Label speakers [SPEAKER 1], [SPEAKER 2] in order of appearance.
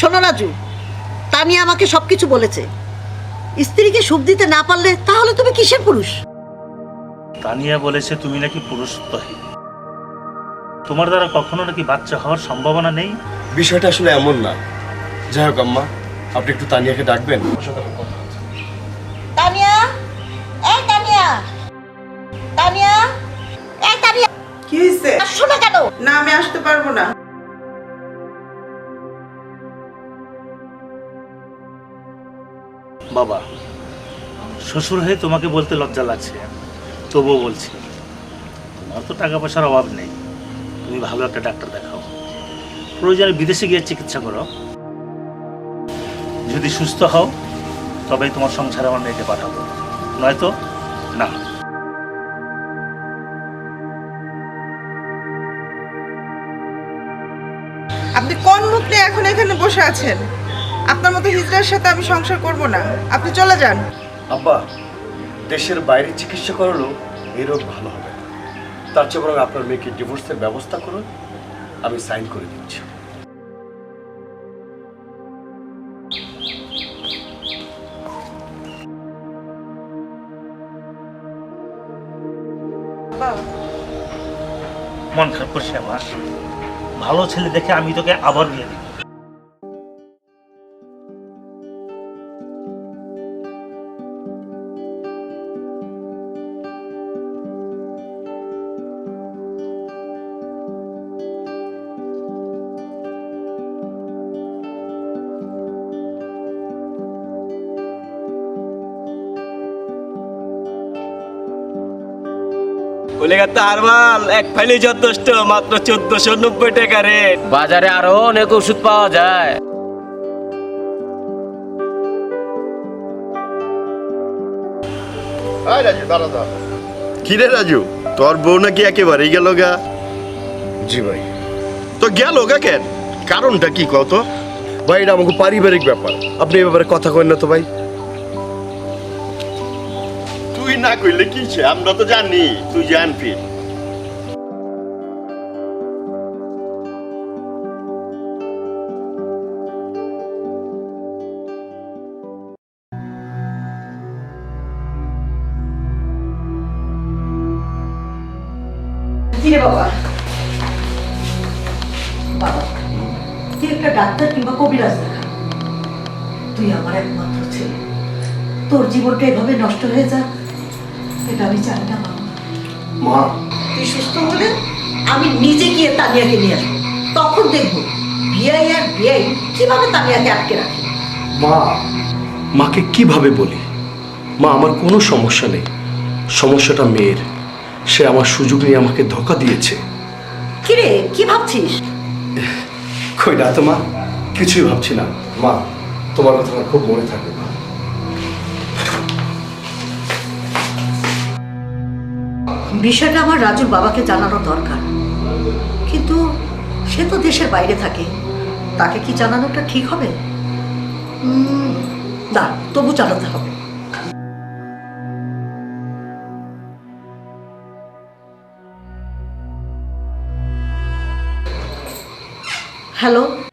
[SPEAKER 1] শোনো রাজু তানিয়া আমাকে সবকিছু বলেছে। স্ত্রীকে সুখ দিতে না পারলে তাহলে তুমি কিসের পুরুষ?
[SPEAKER 2] তানিয়া বলেছে তুমি নাকি পুরুষত্বহীন তোমার দ্বারা কখনো নাকি বাচ্চা হওয়ার সম্ভাবনা নেই?
[SPEAKER 3] বিষয়টা আসলে এমন না। যাই হোক আম্মা আপনি একটু তানিয়াকে ডাকবেন। ওর সাথে আমার কথা আছে।
[SPEAKER 1] তানিয়া? এই তানিয়া! তানিয়া? এই তানিয়া!
[SPEAKER 4] কি হয়েছে
[SPEAKER 1] আসছো না কেন?
[SPEAKER 4] না আমি আসতে পারব না।
[SPEAKER 2] বাবা, শ্বশুর হয়ে তোমাকে বলতে লজ্জা লাগছে, তবুও বলছি, তোমার তো টাকা পয়সার অভাব নেই, তুমি ভালো একটা ডাক্তার দেখাও। প্রয়োজনে বিদেশে গিয়ে চিকিৎসা করো। যদি সুস্থ হও, তবেই তোমার সংসারে আমার মেয়েকে পাঠাবো। নয়তো, না।
[SPEAKER 4] আপনি কোন মুখ এখন এখানে বসে আছেন? আপনার মতো হিজড়ার সাথে আমি সংসার করব না। আপনি চলে যান।
[SPEAKER 3] আব্বা দেশের বাইরে চিকিৎসা করালো এই রোগ ভালো হবে তার চেয়ে বরং আপনার মেয়েকে ডিভোর্সের ব্যবস্থা করুন আমি সাইন করে দিচ্ছি।
[SPEAKER 2] মন খারাপ করছে আমার ভালো ছেলে দেখে আমি তোকে আবার বিয়ে দিই
[SPEAKER 5] ওলেগা তার মাল এক ফাইলে যথেষ্ট মাত্র চোদ্দশো নব্বই টাকা রেট।
[SPEAKER 6] বাজারে আরও অনেক ওষুধ পাওয়া যায়।
[SPEAKER 3] দাঁড়া কিরে রাজু তোর বউ নাকি একেবারেই গেল গা? জি ভাই। তো গেল গা কেন? কারণটা কি কত ভাই এটা আমাকে পারিবারিক ব্যাপার। আপনি এ ব্যাপারে কথা কইন না তো ভাই। তুই না কইলে সে? আমরা তো জানি, তুই জানবি
[SPEAKER 1] কিরে বাবা? তুই একটা ডাক্তার কিংবা তুই আমার তোর জীবনটা এভাবে নষ্ট হয়ে যাক এটা আমি চাই না
[SPEAKER 3] মা।
[SPEAKER 1] তুই সুস্থ হলে আমি নিজে গিয়ে তানিয়াকে নিয়ে আসব। তখন দেখব বিআই আর বিআই কীভাবে তানিয়াকে আটকে রাখে।
[SPEAKER 3] মা মাকে কীভাবে বলি? মা আমার কোনো সমস্যা নেই। সমস্যাটা মেয়ের। সে আমার সুযোগ নিয়ে আমাকে ধোকা দিয়েছে।
[SPEAKER 1] কিরে কি ভাবছিস?
[SPEAKER 3] কই না তো মা। কিছুই ভাবছি না। মা তোমার কথা আমার খুব মনে থাকবে মা।
[SPEAKER 1] বিষয়টা আমার রাজুর বাবাকে জানানো দরকার। কিন্তু সে তো দেশের বাইরে থাকে। তাকে কি জানানোটা ঠিক হবে? না, তবু জানাতে হবে। হ্যালো?